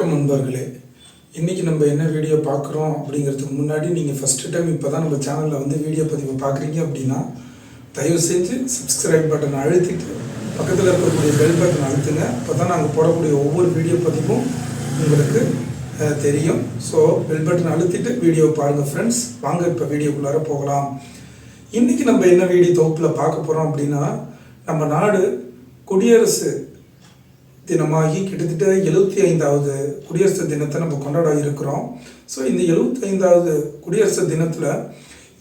வணக்கம் நண்பர்களே. இன்றைக்கி நம்ம என்ன வீடியோ பார்க்குறோம் அப்படிங்கிறதுக்கு முன்னாடி நீங்கள் ஃபஸ்ட்டு டைம் இப்போ தான் நம்ம சேனலில் வந்து வீடியோ பதிவு பார்க்குறீங்க அப்படின்னா தயவு செஞ்சு சப்ஸ்கிரைப் பட்டனை அழுத்திட்டு பக்கத்தில் இருக்கக்கூடிய பெல் பட்டன் அழுத்துங்க. அப்போ தான் நாங்கள் போடக்கூடிய ஒவ்வொரு வீடியோ பதிவும் உங்களுக்கு தெரியும். ஸோ பெல் பட்டன் அழுத்திட்டு வீடியோ பாருங்கள் ஃப்ரெண்ட்ஸ் வாங்க இப்போ வீடியோக்குள்ளார போகலாம். இன்றைக்கி நம்ம என்ன வீடியோ தொகுப்பில் பார்க்க போகிறோம் அப்படின்னா நம்ம நாடு குடியரசு தினமாகி கிட்டத்தட்ட எழுபத்தி ஐந்தாவது குடியரசு தினத்தை நம்ம கொண்டாட இருக்கிறோம் ஸோ இந்த எழுபத்தி ஐந்தாவது குடியரசு தினத்தில்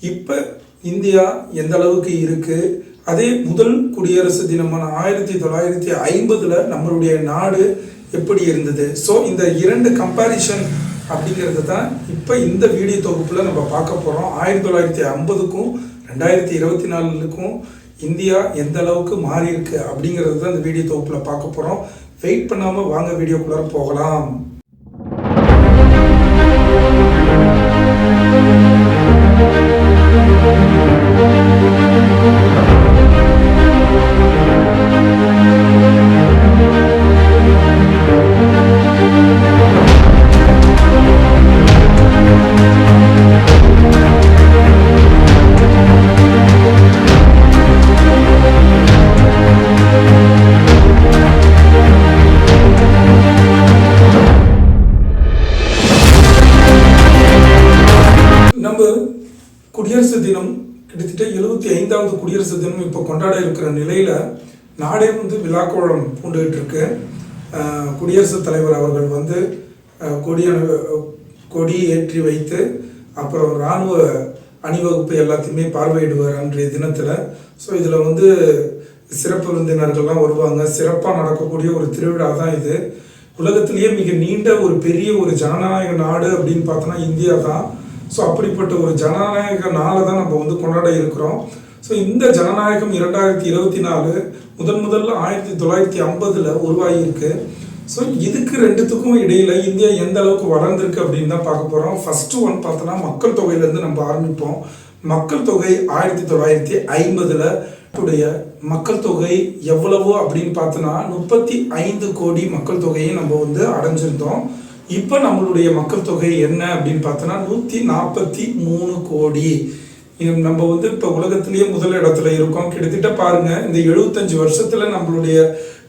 இப்போ இந்தியா எந்த அளவுக்கு இருக்குது அதே முதல் குடியரசு தினமான ஆயிரத்தி தொள்ளாயிரத்தி ஐம்பதில் நம்மளுடைய நாடு எப்படி இருந்தது? ஸோ இந்த இரண்டு கம்பேரிஷன் அப்படிங்கிறது தான் இப்போ இந்த வீடியோ தொகுப்பில் நம்ம பார்க்க போகிறோம் ஆயிரத்தி தொள்ளாயிரத்தி ஐம்பதுக்கும் ரெண்டாயிரத்தி இருபத்தி நாலுக்கும் இந்தியா எந்த அளவுக்கு மாறி இருக்கு அப்படிங்கிறது தான் இந்த வீடியோ தொகுப்பில் பார்க்க போகிறோம் வெயிட் பண்ணாமல் வாங்க வீடியோக்குள்ளார போகலாம். நம்ம நிலையில் நாடே வந்து விழாக்கோளம் பூண்டுகிட்டு இருக்கு குடியரசுத் தலைவர் அவர்கள் வந்து அஹ், கொடி ஏற்றி வைத்து அப்புறம் இராணுவ அணிவகுப்பு எல்லாத்தையுமே பார்வையிடுவார் அன்றைய தினத்தில். ஸோ இதில் வந்து சிறப்பு விருந்தினர்கள்லாம் வருவாங்க. சிறப்பாக நடக்கக்கூடிய ஒரு திருவிழா தான் இது. உலகத்திலேயே மிக நீண்ட ஒரு பெரிய ஒரு ஜனநாயக நாடு அப்படின்னு பார்த்தோன்னா இந்தியா தான் ஸோ அப்படிப்பட்ட ஒரு ஜனநாயக நாளை தான் நம்ம வந்து கொண்டாட இருக்கிறோம். ஸோ இந்த ஜனநாயகம் இரண்டாயிரத்தி இருபத்தி நாலு முதன் முதல்ல ஆயிரத்தி தொள்ளாயிரத்தி ஐம்பதில் உருவாகியிருக்கு. ஸோ இதுக்கு ரெண்டுத்துக்கும் இடையில இந்தியா எந்த அளவுக்கு வளர்ந்துருக்கு அப்படின்னு தான் பார்க்க போகிறோம் ஃபர்ஸ்ட் ஒன் பார்த்தோன்னா மக்கள் தொகையிலேருந்து நம்ம ஆரம்பிப்போம். மக்கள் தொகை ஆயிரத்தி தொள்ளாயிரத்தி ஐம்பதில் உடைய மக்கள் தொகை எவ்வளவோ அப்படின்னு பார்த்தோன்னா முப்பத்தி ஐந்து கோடி மக்கள் தொகையை நம்ம வந்து அடைஞ்சிருந்தோம். இப்போ நம்மளுடைய மக்கள் தொகை என்ன அப்படின்னு பார்த்தோன்னா நூற்றி நாற்பத்தி மூணு கோடி. நம்ம வந்து இப்போ உலகத்திலேயே முதல் இடத்துல இருக்கோம். கிட்டத்தட்ட பாருங்க இந்த எழுபத்தஞ்சு வருஷத்துல நம்மளுடைய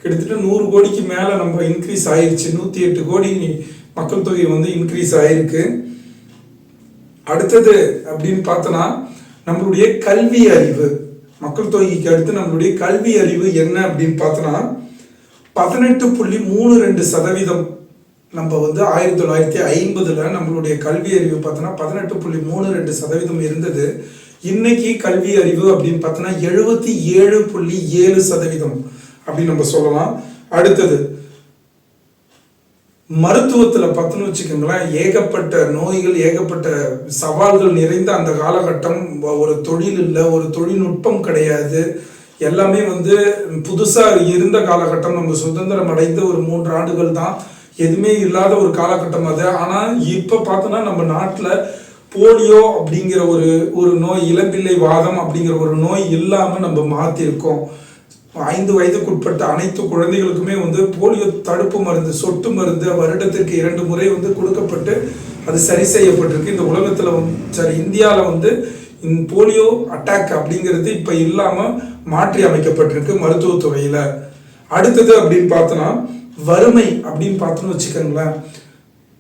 கிட்டத்தட்ட நூறு கோடிக்கு மேலே நம்ம இன்க்ரீஸ் ஆயிருச்சு. நூற்றி எட்டு கோடி மக்கள் தொகை வந்து இன்க்ரீஸ் ஆயிருக்கு. அடுத்தது அப்படின்னு பார்த்தோன்னா நம்மளுடைய கல்வி அறிவு. மக்கள் தொகைக்கு அடுத்து நம்மளுடைய கல்வி அறிவு என்ன அப்படின்னு பார்த்தோன்னா பதினெட்டு புள்ளி மூணு ரெண்டு சதவீதம் நம்ம வந்து ஆயிரத்தி தொள்ளாயிரத்தி ஐம்பதுல நம்மளுடைய கல்வி அறிவு பார்த்தோன்னா பதினெட்டு புள்ளி மூணு ரெண்டு சதவீதம் இருந்தது. இன்னைக்கு கல்வி அறிவு அப்படின்னு பார்த்தோன்னா எழுபத்தி ஏழு புள்ளி ஏழு சதவீதம் அப்படின்னு நம்ம சொல்லலாம். அடுத்தது மருத்துவத்தில் பார்த்தோன்னு வச்சுக்கோங்களேன் ஏகப்பட்ட நோய்கள் ஏகப்பட்ட சவால்கள் நிறைந்த அந்த காலகட்டம் ஒரு தொழில் இல்லை ஒரு தொழில்நுட்பம் கிடையாது. எல்லாமே வந்து புதுசாக இருந்த காலகட்டம் நம்ம சுதந்திரம் அடைந்த ஒரு மூன்று ஆண்டுகள் தான். எதுவுமே இல்லாத ஒரு காலகட்டம் அது. ஆனால் இப்போ பார்த்தோன்னா நம்ம நாட்டில் போலியோ அப்படிங்கிற ஒரு ஒரு நோய் இளம்பிள்ளை வாதம் அப்படிங்கிற ஒரு நோய் இல்லாமல் நம்ம மாற்றிருக்கோம் ஐந்து வயதுக்குட்பட்ட அனைத்து குழந்தைகளுக்குமே வந்து போலியோ தடுப்பு மருந்து சொட்டு மருந்து வருடத்திற்கு இரண்டு முறை வந்து கொடுக்கப்பட்டு அது சரி செய்யப்பட்டிருக்கு. இந்த உலகத்தில் வந்து சரி இந்தியாவில் வந்து இந்த போலியோ அட்டாக் அப்படிங்கிறது இப்போ இல்லாமல் மாற்றி அமைக்கப்பட்டிருக்கு மருத்துவத்துறையில். அடுத்தது அப்படின்னு பார்த்தோன்னா வறுமை அப்படின்னு பார்த்தோன்னு வச்சுக்கோங்களேன்.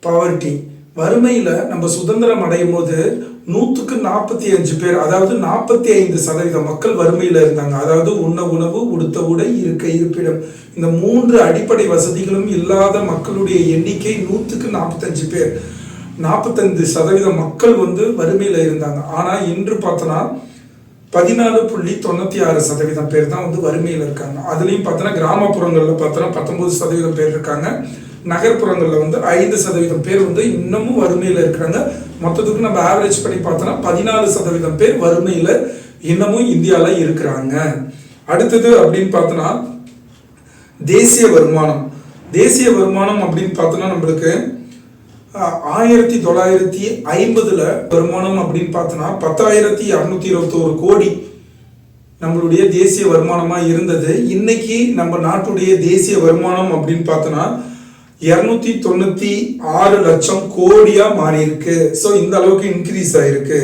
பவர்ட்டி வறுமையில் நம்ம சுதந்திரம் அடையும் போது நூற்றுக்கு நாற்பத்தி அஞ்சு பேர் அதாவது நாற்பத்தி ஐந்து சதவீதம் மக்கள் வறுமையில் இருந்தாங்க. அதாவது உண்ண உணவு உடுத்த உடை இருக்க இருப்பிடம். இந்த மூன்று அடிப்படை வசதிகளும் இல்லாத மக்களுடைய எண்ணிக்கை நூற்றுக்கு நாற்பத்தஞ்சு பேர். நாற்பத்தஞ்சு சதவீதம் மக்கள் வந்து வறுமையில் இருந்தாங்க. ஆனால் இன்று பார்த்தோன்னா பதினாலு புள்ளி தொண்ணூற்றி ஆறு சதவீதம் பேர் தான் வந்து வறுமையில் இருக்காங்க. அதுலேயும் பார்த்தோன்னா கிராமப்புறங்களில் பார்த்தோன்னா பத்தொம்பது சதவீதம் பேர் இருக்காங்க. நகர்ப்புறங்களில் வந்து ஐந்து சதவீதம் பேர் வந்து இன்னமும் வறுமையில் இருக்கிறாங்க. மொத்தத்துக்கு நம்ம ஆவரேஜ் பண்ணி பார்த்தோன்னா பதினாலு சதவீதம் பேர் வறுமையில் இன்னமும் இந்தியாவில் இருக்கிறாங்க. அடுத்தது அப்படின்னு பார்த்தோன்னா தேசிய வருமானம். தேசிய வருமானம் அப்படின்னு பார்த்தோன்னா நம்மளுக்கு ஆயிரத்தி தொள்ளாயிரத்தி ஐம்பதுல வருமானம் அப்படின்னு பார்த்தோன்னா பத்தாயிரத்தி இரநூத்தி இருபத்தோரு கோடி நம்மளுடைய தேசிய வருமானமாக இருந்தது. இன்னைக்கு நம்ம நாட்டுடைய தேசிய வருமானம் அப்படின்னு பார்த்தோன்னா இருநூத்தி தொண்ணூத்தி ஆறு லட்சம் கோடியா மாறி இருக்கு ஸோ இந்த அளவுக்கு இன்க்ரீஸ் ஆயிருக்கு.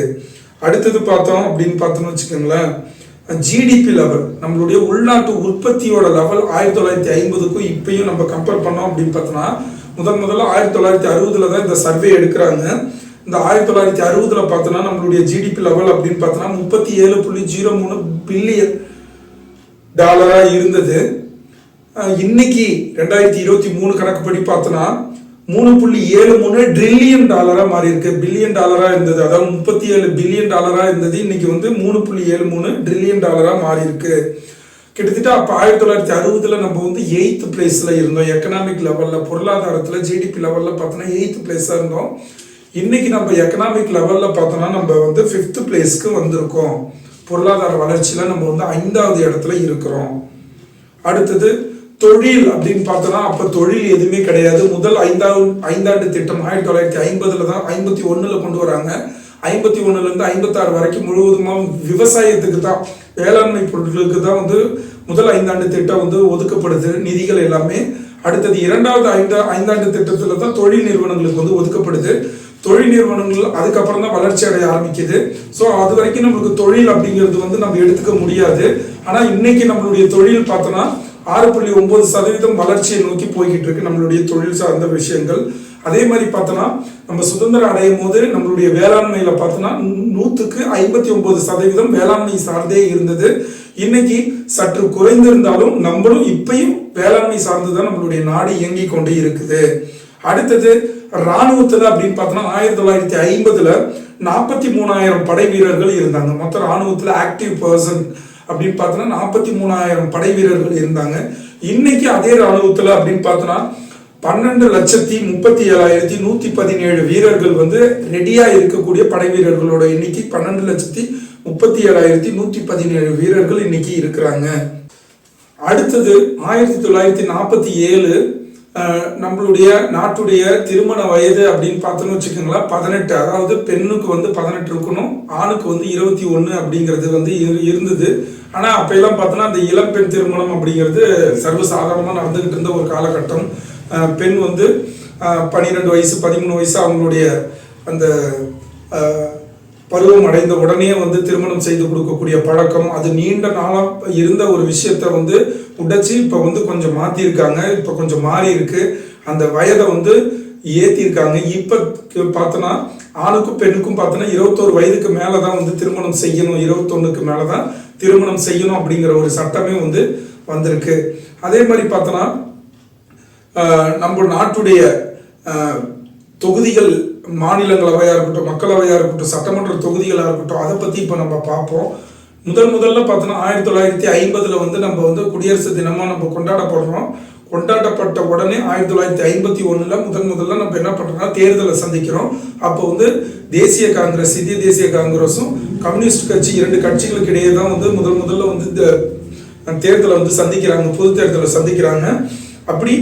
அடுத்தது பார்த்தோம் அப்படின்னு பார்த்தோம்னு வச்சுக்கோங்களேன். ஜிடிபி லெவல் நம்மளுடைய உள்நாட்டு உற்பத்தியோட லெவல் ஆயிரத்தி தொள்ளாயிரத்தி ஐம்பதுக்கும் இப்பயும் நம்ம கம்பேர் பண்ணோம் அப்படின்னு பார்த்தோம்னா முதல் முதல்ல ஆயிரத்தி தொள்ளாயிரத்தி அறுபதுல தான் இந்த சர்வே எடுக்கிறாங்க. இந்த ஆயிரத்தி தொள்ளாயிரத்தி அறுபதுல பார்த்தோன்னா நம்மளுடைய ஜிடிபி லெவல் அப்படின்னு பார்த்தோன்னா முப்பத்தி ஏழு புள்ளி ஜீரோ மூணு பில்லியன் டாலராக இருந்தது. இன்னைக்கு ரெண்டாயிரத்தி இருபத்தி மூணு கணக்குப்படி பார்த்தோன்னா மூணு புள்ளி ஏழு மூணு ட்ரில்லியன் டாலராக மாறி இருக்கு பில்லியன் டாலராக இருந்தது. அதாவது முப்பத்தி ஏழு பில்லியன் டாலராக இருந்தது. இன்னைக்கு வந்து மூணு புள்ளி ஏழு மூணு ட்ரில்லியன் டாலராக மாறி இருக்கு கிட்டத்தட்ட அப்போ ஆயிரத்தி தொள்ளாயிரத்தி அறுபதுல நம்ம வந்து எயித் பிளேஸில் இருந்தோம். எக்கனாமிக் லெவலில் பொருளாதாரத்தில் ஜிடிபி லெவலில் பார்த்தோன்னா எயித் பிளேஸாக இருந்தோம். இன்னைக்கு நம்ம எக்கனாமிக் லெவலில் பார்த்தோம்னா நம்ம வந்து ஃபிஃப்த் பிளேஸ்க்கு வந்திருக்கோம். பொருளாதார வளர்ச்சியில் நம்ம வந்து ஐந்தாவது இடத்துல இருக்கிறோம். அடுத்தது தொழில் அப்படின்னு பார்த்தோம்னா அப்ப தொழில் எதுவுமே கிடையாது. முதல் ஐந்தாவது ஐந்தாண்டு திட்டம் ஆயிரத்தி தொள்ளாயிரத்தி ஐம்பதுல தான் ஐம்பத்தி ஒண்ணுல கொண்டு வராங்க. ஐம்பத்தி ஒண்ணுல இருந்து ஐம்பத்தாறு வரைக்கும் முழுவதுமாக விவசாயத்துக்கு தான் வேளாண்மை பொருட்களுக்கு தான் வந்து முதல் ஐந்தாண்டு திட்டம் வந்து ஒதுக்கப்படுது நிதிகள் எல்லாமே. அடுத்தது இரண்டாவது ஐந்தா ஐந்தாண்டு திட்டத்துல தான் தொழில் நிறுவனங்களுக்கு வந்து ஒதுக்கப்படுது. தொழில் நிறுவனங்கள் அதுக்கப்புறம் தான் வளர்ச்சி அடைய ஆரம்பிக்குது. ஸோ அது வரைக்கும் நம்மளுக்கு தொழில் அப்படிங்கிறது வந்து நம்ம எடுத்துக்க முடியாது. ஆனால் இன்னைக்கு நம்மளுடைய தொழில் பார்த்தோன்னா ஆறு புள்ளி ஒன்பது சதவீதம் வளர்ச்சியை நோக்கி போய்கிட்டு இருக்கு நம்மளுடைய தொழில் சார்ந்த விஷயங்கள். அதே மாதிரி பார்த்தோன்னா நம்ம சுதந்திரம் அடையும் போது நம்மளுடைய வேளாண்மையில பார்த்தோன்னா நூத்துக்கு ஐம்பத்தி ஒன்பது சதவீதம் வேளாண்மை சார்ந்தே இருந்தது. இன்னைக்கு சற்று குறைந்திருந்தாலும் நம்மளும் இப்பயும் வேளாண்மை சார்ந்துதான் நம்மளுடைய நாடு இயங்கி கொண்டே இருக்குது. அடுத்தது ராணுவத்துல அப்படின்னு பார்த்தோம்னா ஆயிரத்தி தொள்ளாயிரத்தி ஐம்பதுல நாற்பத்தி மூணாயிரம் படை வீரர்கள் இருந்தாங்க. மொத்தம் ராணுவத்துல ஆக்டிவ் பர்சன் அப்படின்னு பார்த்தோம்னா நாற்பத்தி மூணாயிரம் படை வீரர்கள் இருந்தாங்க. இன்னைக்கு அதே ராணுவத்தில் அப்படின்னு பார்த்தோன்னா பன்னெண்டு லட்சத்தி முப்பத்தி ஏழாயிரத்தி நூற்றி பதினேழு வீரர்கள் வந்து ரெடியாக இருக்கக்கூடிய படை வீரர்களோட எண்ணிக்கை பன்னெண்டு லட்சத்தி முப்பத்தி ஏழாயிரத்தி நூற்றி பதினேழு வீரர்கள் இன்னைக்கு இருக்கிறாங்க. அடுத்தது ஆயிரத்தி தொள்ளாயிரத்தி நாற்பத்தி ஏழு நம்மளுடைய நாட்டுடைய திருமண வயது அப்படின்னு பார்த்தோன்னு வச்சுக்கோங்களேன் பதினெட்டு. அதாவது பெண்ணுக்கு வந்து பதினெட்டு இருக்கணும் ஆணுக்கு வந்து இருபத்தி ஒன்று அப்படிங்கிறது வந்து இரு- இருந்தது. ஆனால் அப்போயெல்லாம் பார்த்தோன்னா அந்த இளம்பெண் திருமணம் அப்படிங்கிறது சர்வசாதாரணமாக நடந்துகிட்டு இருந்த ஒரு காலகட்டம். பெண் வந்து பன்னிரெண்டு வயசு பதிமூணு வயசு அவங்களுடைய அந்த பருவம் அடைந்த உடனே வந்து திருமணம் செய்து கொடுக்கக்கூடிய பழக்கம் அது நீண்ட நாளாக இருந்த ஒரு விஷயத்த வந்து உடைச்சி இப்போ வந்து கொஞ்சம் மாற்றிருக்காங்க இப்போ கொஞ்சம் மாறி இருக்கு. அந்த வயதை வந்து ஏற்றிருக்காங்க இப்போ பார்த்தோன்னா ஆணுக்கும் பெண்ணுக்கும் பார்த்தோன்னா இருபத்தோரு வயதுக்கு மேலே தான் வந்து திருமணம் செய்யணும். இருபத்தொன்னுக்கு மேலே தான் திருமணம் செய்யணும் அப்படிங்கிற ஒரு சட்டமே வந்து வந்திருக்கு. அதே மாதிரி பார்த்தோன்னா நம்ம நாட்டுடைய தொகுதிகள் மாநிலங்களவையாக இருக்கட்டும் மக்களவையாக இருக்கட்டும் சட்டமன்ற தொகுதிகளாக இருக்கட்டும் அதை பற்றி இப்போ நம்ம பார்ப்போம். முதல் முதல்ல பார்த்தோன்னா ஆயிரத்தி தொள்ளாயிரத்தி ஐம்பதில் வந்து நம்ம வந்து குடியரசு தினமாக நம்ம கொண்டாடப்படுறோம். கொண்டாடப்பட்ட உடனே ஆயிரத்தி தொள்ளாயிரத்தி ஐம்பத்தி ஒன்றில் முதன் முதல்ல நம்ம என்ன பண்ணுறோம்னா தேர்தலை சந்திக்கிறோம். அப்போ வந்து தேசிய காங்கிரஸ் இந்திய தேசிய காங்கிரஸும் கம்யூனிஸ்ட் கட்சி இரண்டு கட்சிகளுக்கு இடையே தான் வந்து முதல் முதல்ல வந்து இந்த தேர்தலை வந்து சந்திக்கிறாங்க பொது தேர்தலை சந்திக்கிறாங்க. அப்படி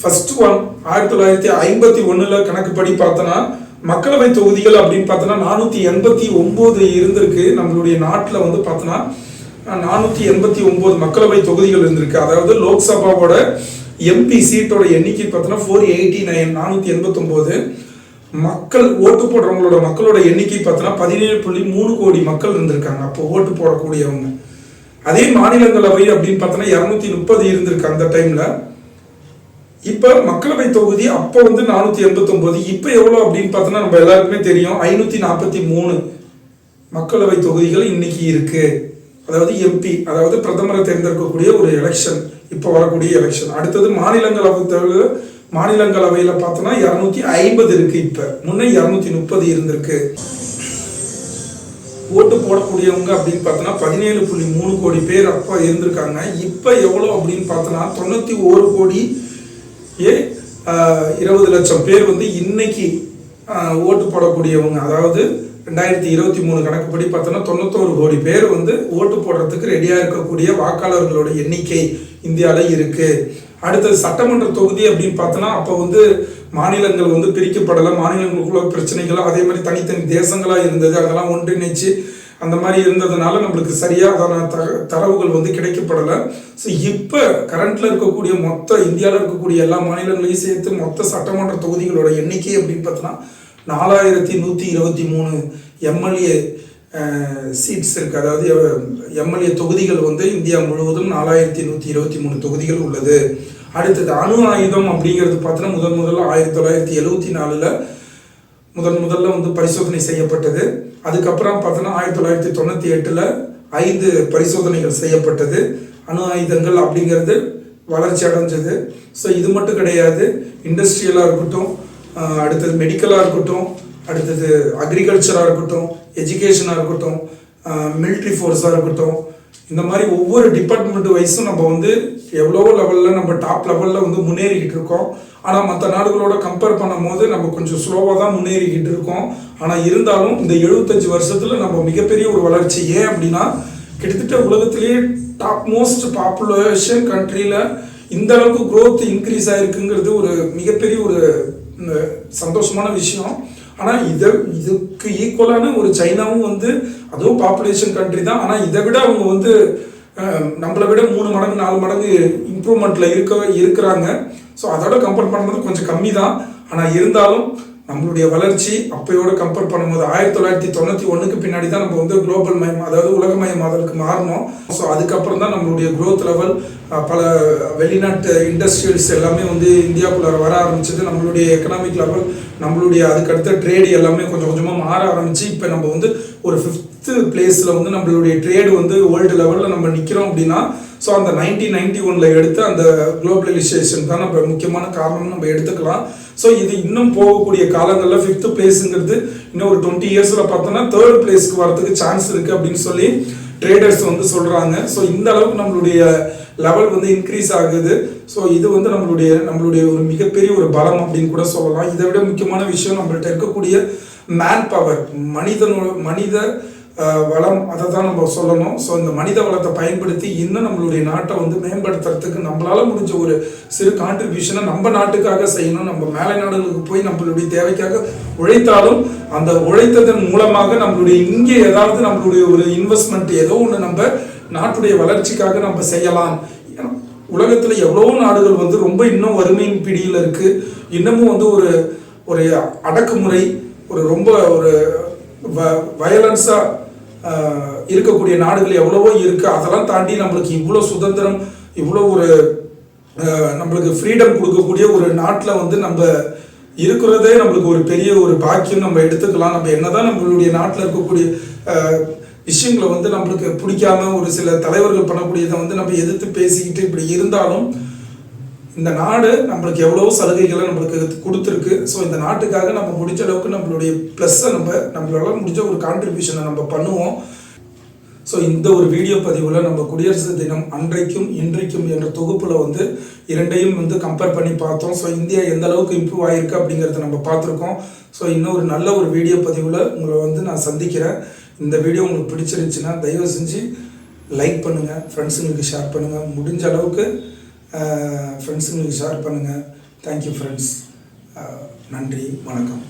ஃபர்ஸ்ட் ஒன் ஆயிரத்தி தொள்ளாயிரத்தி ஐம்பத்தி ஒன்றில் கணக்குப்படி பார்த்தோன்னா மக்களவை தொகுதிகள் அப்படின்னு பார்த்தோன்னா நானூத்தி எண்பத்தி ஒன்பது இருந்திருக்கு. நம்மளுடைய நாட்டில் வந்து பார்த்தோன்னா நானூத்தி எண்பத்தி ஒன்பது மக்களவை தொகுதிகள் இருந்திருக்கு. அதாவது லோக்சபாவோட எம்பி சீட்டோட எண்ணிக்கை பார்த்தோன்னா ஃபோர் எயிட்டி நைன் நானூத்தி எண்பத்தொம்போது. மக்கள் ஓட்டு போடுறவங்களோட மக்களோட எண்ணிக்கை பார்த்தோன்னா பதினேழு புள்ளி மூணு கோடி மக்கள் இருந்திருக்காங்க. அப்போ ஓட்டு போடக்கூடியவங்க. அதே மாநிலங்களவை அப்படின்னு பார்த்தோன்னா இரநூத்தி முப்பது இருந்திருக்கு அந்த டைம்ல இப்ப மக்களவை தொகுதி அப்போ வந்து நானூத்தி எண்பத்தி இப்போ இப்ப எவ்வளவு அப்படின்னு பார்த்தோன்னா நம்ம எல்லாருக்குமே தெரியும். ஐநூத்தி நாற்பத்தி மூணு மக்களவை தொகுதிகள் இன்னைக்கு இருக்கு. அதாவது எம்பி அதாவது பிரதமரை தேர்ந்தெடுக்கக்கூடிய ஒரு எலெக்ஷன் இப்போ வரக்கூடிய எலெக்ஷன் அடுத்தது மாநிலங்களவை தேர்தல் மாநிலங்களவையில பார்த்தோன்னா இரநூத்தி ஐம்பது இருக்கு இப்ப. முன்னே இரநூத்தி முப்பது இருந்திருக்கு. ஓட்டு போடக்கூடியவங்க அப்படின்னு பார்த்தோன்னா பதினேழு புள்ளி மூணு கோடி பேர் அப்போ இருந்திருக்காங்க. இப்போ எவ்வளோ அப்படின்னு பார்த்தோன்னா தொண்ணூற்றி ஒரு கோடி ஏ இருபது லட்சம் பேர் வந்து இன்னைக்கு ஓட்டு போடக்கூடியவங்க. அதாவது ரெண்டாயிரத்தி இருபத்தி மூணு கணக்குப்படி பார்த்தோன்னா தொண்ணூத்தோரு கோடி பேர் வந்து ஓட்டு போடுறதுக்கு ரெடியாக இருக்கக்கூடிய வாக்காளர்களோட எண்ணிக்கை இந்தியாவில் இருக்குது அடுத்தது சட்டமன்ற தொகுதி அப்படின்னு பார்த்தோன்னா அப்போ வந்து மாநிலங்கள் வந்து பிரிக்கப்படலை மாநிலங்களுக்குள்ள பிரச்சனைகள் அதே மாதிரி தனித்தனி தேசங்களாக இருந்தது அதெல்லாம் ஒன்றிணைச்சு அந்த மாதிரி இருந்ததுனால நம்மளுக்கு சரியாதான த தரவுகள் வந்து கிடைக்கப்படலை. ஸோ இப்போ கரண்ட்டில் இருக்கக்கூடிய மொத்த இந்தியாவில் இருக்கக்கூடிய எல்லா மாநிலங்களையும் சேர்த்து மொத்த சட்டமன்ற தொகுதிகளோட எண்ணிக்கை அப்படின்னு பார்த்தோன்னா நாலாயிரத்தி நூற்றி இருபத்தி மூணு எம்எல்ஏ சீட்ஸ் இருக்குது அதாவது எம்எல்ஏ தொகுதிகள் வந்து இந்தியா முழுவதும் நாலாயிரத்தி நூற்றி இருபத்தி மூணு தொகுதிகள் உள்ளது. அடுத்தது அணு ஆயுதம் அப்படிங்கிறது பார்த்தோன்னா முதன் முதல்ல ஆயிரத்தி தொள்ளாயிரத்தி எழுவத்தி நாலில் முதன் முதல்ல வந்து பரிசோதனை செய்யப்பட்டது. அதுக்கப்புறம் பார்த்தோன்னா ஆயிரத்தி தொள்ளாயிரத்தி தொண்ணூற்றி எட்டில் ஐந்து பரிசோதனைகள் செய்யப்பட்டது. அணு ஆயுதங்கள் அப்படிங்கிறது வளர்ச்சி அடைஞ்சது. ஸோ இது மட்டும் கிடையாது. இண்டஸ்ட்ரியலாக இருக்கட்டும் அடுத்தது மெடிக்கலாக இருக்கட்டும் அடுத்தது அக்ரிகல்ச்சராக இருக்கட்டும் எஜுகேஷனாக இருக்கட்டும் மிலிட்ரி ஃபோர்ஸாக இருக்கட்டும் இந்த மாதிரி ஒவ்வொரு டிபார்ட்மெண்ட் வைஸும் நம்ம வந்து எவ்வளோ லெவலில் நம்ம டாப் லெவலில் வந்து முன்னேறிக்கிட்டு இருக்கோம். ஆனால் மற்ற நாடுகளோட கம்பேர் பண்ணும்போது நம்ம கொஞ்சம் ஸ்லோவாக தான் முன்னேறிக்கிட்டு இருக்கோம். ஆனால் இருந்தாலும் இந்த எழுபத்தஞ்சு வருஷத்தில் நம்ம மிகப்பெரிய ஒரு வளர்ச்சி. ஏன் அப்படின்னா கிட்டத்தட்ட உலகத்திலேயே டாப் மோஸ்ட் பாப்புலேஷன் கண்ட்ரியில் இந்த அளவுக்கு குரோத் இன்க்ரீஸ் ஆகிருக்குங்கிறது ஒரு மிகப்பெரிய ஒரு சந்தோஷமான விஷயம். ஆனால் இதை இதுக்கு ஈக்குவலான ஒரு சைனாவும் வந்து அதுவும் பாப்புலேஷன் கண்ட்ரி தான். ஆனால் இதை விட அவங்க வந்து நம்மளை விட மூணு மடங்கு நாலு மடங்கு இம்ப்ரூவ்மெண்ட்டில் இருக்க இருக்கிறாங்க. ஸோ அதோட கம்பேர் பண்ணுறது கொஞ்சம் கம்மி தான். ஆனால் இருந்தாலும் நம்மளுடைய வளர்ச்சி அப்பையோட கம்பேர் பண்ணும்போது ஆயிரத்தி தொள்ளாயிரத்தி தொண்ணூற்றி ஒன்றுக்கு பின்னாடி தான் நம்ம வந்து குளோபல் மயம் அதாவது உலகமயமாதலுக்கு மாறணும் ஸோ அதுக்கப்புறம் தான் நம்மளுடைய க்ரோத் லெவல் பல வெளிநாட்டு இண்டஸ்ட்ரியல்ஸ் எல்லாமே வந்து இந்தியாவுக்குள்ள வர ஆரம்பிச்சது. நம்மளுடைய எக்கனாமிக் லெவல் நம்மளுடைய அதுக்கடுத்த ட்ரேடு எல்லாமே கொஞ்சம் கொஞ்சமாக மாற ஆரம்பிச்சு இப்போ நம்ம வந்து ஒரு ஃபிஃப்த்து பிளேஸில் வந்து நம்மளுடைய ட்ரேடு வந்து வேர்ல்டு லெவலில் நம்ம நிற்கிறோம் அப்படின்னா ஸோ அந்த நைன்டீன் நைன்டி ஒனில் எடுத்த அந்த குளோபலைசேஷன் தான் நம்ம முக்கியமான காரணம் நம்ம எடுத்துக்கலாம். ஸோ இது இன்னும் போகக்கூடிய காலங்களில் ஃபிஃப்த்து பிளேஸுங்கிறது இன்னும் ஒரு டுவெண்ட்டி இயர்ஸில் பார்த்தோன்னா தேர்ட் பிளேஸ்க்கு வரதுக்கு சான்ஸ் இருக்குது அப்படின்னு சொல்லி ட்ரேடர்ஸ் வந்து சொல்கிறாங்க ஸோ இந்த அளவுக்கு நம்மளுடைய லெவல் வந்து இன்க்ரீஸ் ஆகுது. ஸோ இது வந்து நம்மளுடைய நம்மளுடைய ஒரு மிகப்பெரிய ஒரு பலம் அப்படின்னு கூட சொல்லலாம். இதை விட முக்கியமான விஷயம் நம்மள்ட்ட இருக்கக்கூடிய மேன் பவர் மனிதனோட மனித வளம் அதை தான் நம்ம சொல்லணும். ஸோ இந்த மனித வளத்தை பயன்படுத்தி இன்னும் நம்மளுடைய நாட்டை வந்து மேம்படுத்துறதுக்கு நம்மளால முடிஞ்ச ஒரு சிறு கான்ட்ரிபியூஷனை நம்ம நாட்டுக்காக செய்யணும். நம்ம மேலை நாடுகளுக்கு போய் நம்மளுடைய தேவைக்காக உழைத்தாலும் அந்த உழைத்ததன் மூலமாக நம்மளுடைய இங்கே ஏதாவது நம்மளுடைய ஒரு இன்வெஸ்ட்மெண்ட் ஏதோ ஒன்று நம்ம நாட்டுடைய வளர்ச்சிக்காக நம்ம செய்யலாம். ஏன்னா, எவ்வளோ எவ்வளவோ நாடுகள் வந்து ரொம்ப இன்னும் வறுமையின் பிடியில் இருக்குது இன்னமும் வந்து ஒரு ஒரு அடக்குமுறை ஒரு ரொம்ப ஒரு வ வயலன்ஸாக இருக்கக்கூடிய நாடுகள் எவ்வளவோ இருக்குது அதெல்லாம் தாண்டி நம்மளுக்கு இவ்வளோ சுதந்திரம் இவ்வளோ ஒரு நம்மளுக்கு ஃப்ரீடம் கொடுக்கக்கூடிய ஒரு நாட்டில் வந்து நம்ம இருக்கிறதே நம்மளுக்கு ஒரு பெரிய ஒரு பாக்கியம் நம்ம எடுத்துக்கலாம். நம்ம என்னதான் நம்மளுடைய நாட்டில் இருக்கக்கூடிய விஷயங்களை வந்து நம்மளுக்கு பிடிக்காம ஒரு சில தலைவர்கள் பண்ணக்கூடியதை வந்து நம்ம எதிர்த்து பேசிக்கிட்டு இப்படி இருந்தாலும் இந்த நாடு நம்மளுக்கு எவ்வளவோ சலுகைகளை நம்மளுக்கு கொடுத்துருக்கு. ஸோ இந்த நாட்டுக்காக நம்ம முடிஞ்ச அளவுக்கு நம்மளுடைய ப்ளஸ்ஸை நம்ம நம்மளால முடிஞ்ச ஒரு கான்ட்ரிபியூஷனை நம்ம பண்ணுவோம். ஸோ இந்த ஒரு வீடியோ பதிவில் நம்ம குடியரசு தினம் அன்றைக்கும் இன்றைக்கும் என்ற தொகுப்பில் வந்து இரண்டையும் வந்து கம்பேர் பண்ணி பார்த்தோம். ஸோ இந்தியா எந்த அளவுக்கு இம்ப்ரூவ் ஆகிருக்கு அப்படிங்கிறத நம்ம பார்த்துருக்கோம். ஸோ இன்னும் ஒரு நல்ல ஒரு வீடியோ பதிவில் உங்களை வந்து நான் சந்திக்கிறேன். இந்த வீடியோ உங்களுக்கு பிடிச்சிருந்துச்சுன்னா தயவு செஞ்சு லைக் பண்ணுங்கள் ஃப்ரெண்ட்ஸுங்களுக்கு ஷேர் பண்ணுங்கள் முடிஞ்ச அளவுக்கு ஃப்ரெண்ட்ஸுங்களுக்கு ஷேர் பண்ணுங்கள் தேங்க்யூ ஃப்ரெண்ட்ஸ் நன்றி வணக்கம்.